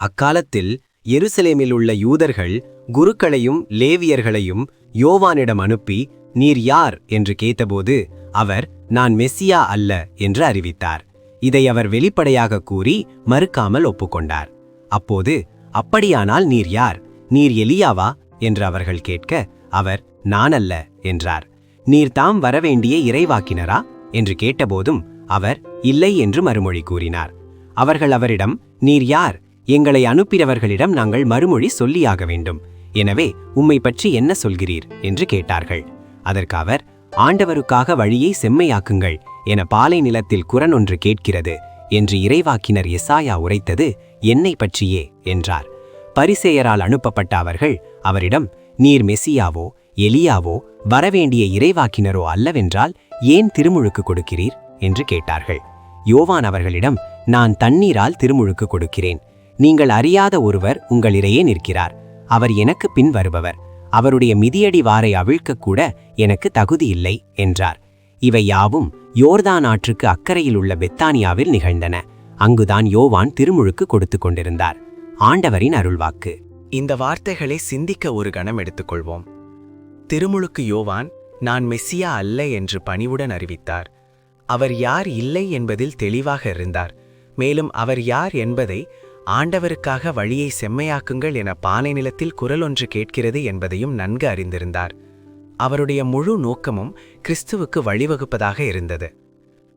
அக்காலத்தில் எருசலேமில் உள்ள யூதர்கள் குருக்களையும் லேவியர்களையும் யோவானிடம் அனுப்பி நீர் யார்? என்று கேட்டபோது அவர் நான் மெஸ்ஸியா அல்ல என்று அறிவித்தார். இதை அவர் வெளிப்படையாக கூறி மறுக்காமல் ஒப்புக்கொண்டார். அப்போது அப்படியானால் நீர் யார்? நீர் எலியாவா? என்று அவர்கள் கேட்க அவர் நான் அல்ல என்றார். நீர் தாம் வரவேண்டிய இறைவாக்கினரா? என்று கேட்டபோதும் அவர் இல்லை என்று மறுமொழி கூறினார். அவர்கள் அவரிடம் நீர் யார்? எங்களை அனுப்பினவர்களிடம் நாங்கள் மறுமொழி சொல்லியாக வேண்டும். எனவே உம்மை பற்றி என்ன சொல்கிறீர்? என்று கேட்டார்கள். அதற்கு அவர் ஆண்டவருக்காக வழியை செம்மையாக்குங்கள். என பாலை நிலத்தில் குரன் ஒன்று கேட்கிறது. என்று இறைவாக்கினர் எசாயா உரைத்தது என்னை பற்றியே என்றார். பரிசேயரால் அனுப்பப்பட்ட அவர்கள் அவரிடம் நீர் மெசியாவோ எலியாவோ வரவேண்டிய இறைவாக்கினரோ அல்லவென்றால் ஏன் திருமுழுக்கு கொடுக்கிறீர் என்று கேட்டார்கள். யோவான் அவர்களிடம் நான் தண்ணீரால் திருமுழுக்கு கொடுக்கிறேன். நீங்கள் அறியாத ஒருவர் உங்களிடையே நிற்கிறார். அவர் எனக்கு பின் வருபவர். அவருடைய மிதியடி வாரை அவிழ்க்கக்கூட எனக்கு தகுதி இல்லை என்றார். இவை யாவும் யோர்தான் ஆற்றுக்கு அக்கறையில் உள்ள பெத்தானியாவில் நிகழ்ந்தன. அங்குதான் யோவான் திருமுழுக்கு கொடுத்து கொண்டிருந்தார். ஆண்டவரின் அருள்வாக்கு. இந்த வார்த்தைகளை சிந்திக்க ஒரு கணம் எடுத்துக்கொள்வோம். திருமுழுக்கு யோவான் நான் மெஸ்ஸியா அல்ல என்று பணிவுடன் அறிவித்தார். அவர் யார் இல்லை என்பதில் தெளிவாக இருந்தார். மேலும் அவர் யார் என்பதை ஆண்டவருக்காக வழியை செம்மையாக்குங்கள் என பானை நிலத்தில் குரல் ஒன்று கேட்கிறது என்பதையும் நன்கு அறிந்திருந்தார். அவருடைய முழு நோக்கமும் கிறிஸ்துவுக்கு வழிவகுப்பதாக இருந்தது.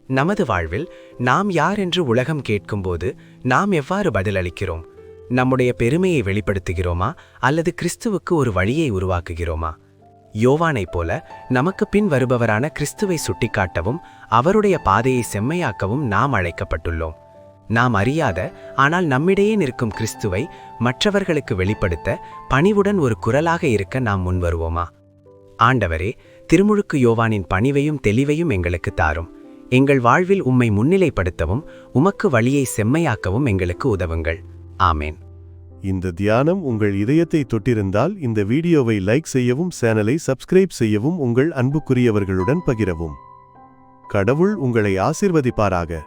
நமது வாழ்வில் நாம் யார் என்று உலகம் கேட்கும்போது நாம் எவ்வாறு பதிலளிக்கிறோம்? நம்முடைய பெருமையை வெளிப்படுத்துகிறோமா? அல்லது கிறிஸ்துவுக்கு ஒரு வழியை உருவாக்குகிறோமா? யோவானைப் போல நமக்கு பின் வருபவரான கிறிஸ்துவை சுட்டிக்காட்டவும் அவருடைய பாதையை செம்மையாக்கவும் நாம் அழைக்கப்பட்டுள்ளோம். நாம் அறியாத ஆனால் நம்மிடையே நிற்கும் கிறிஸ்துவை மற்றவர்களுக்கு வெளிப்படுத்த பணிவுடன் ஒரு குரலாக இருக்க நாம் முன்வருவோமா? ஆண்டவரே திருமுழுக்கு யோவானின் பணிவையும் தெளிவையும் எங்களுக்கு தாரும். எங்கள் வாழ்வில் உம்மை முன்னிலைப்படுத்தவும் உமக்கு வழியை செம்மையாக்கவும் எங்களுக்கு உதவுங்கள். ஆமேன். இந்த தியானம் உங்கள் இதயத்தை தொட்டிருந்தால் இந்த வீடியோவை லைக் செய்யவும் சேனலை சப்ஸ்கிரைப் செய்யவும் உங்கள் அன்புக்குரியவர்களுடன் பகிரவும். கடவுள் உங்களை ஆசிர்வதிப்பாராக.